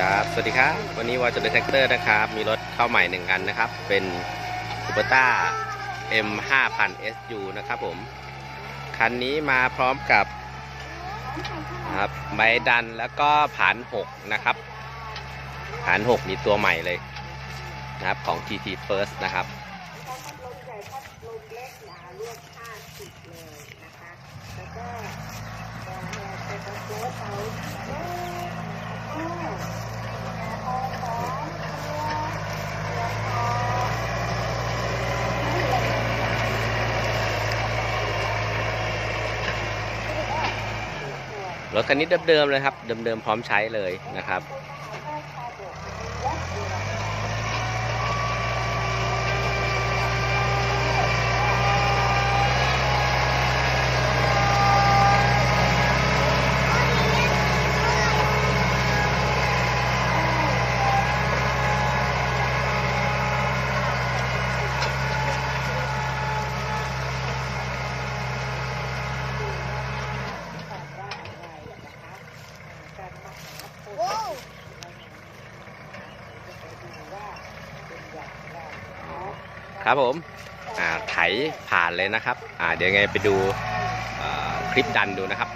ครับ สวัสดีครับ วันนี้วอจะเดินแท็กเตอร์นะครับ มีรถเข้าใหม่หนึ่งคันนะครับ เป็น u b e r t a M 5 0 0 SU นะครับผม คันนี้มาพร้อมกับครับใบดันแล้วก็ผาน6นะครับ ผาน6มีตัวใหม่เลยนะครับของ GT First นะครับ พัดลมใหญ่พัดลมเล็กหนาเลือกห้าสิบเลยนะคะ แล้วก็เอ่อเป็นตะโพดเอาเอ๊ะอ้าวเอาของ รถคันนี้เดิมๆเลยครับ เดิมๆพร้อมใช้เลยนะครับ ครับผมไถผ่านเลยนะครับเดี๋ยวไงไปดูคลิปดันดูนะครับ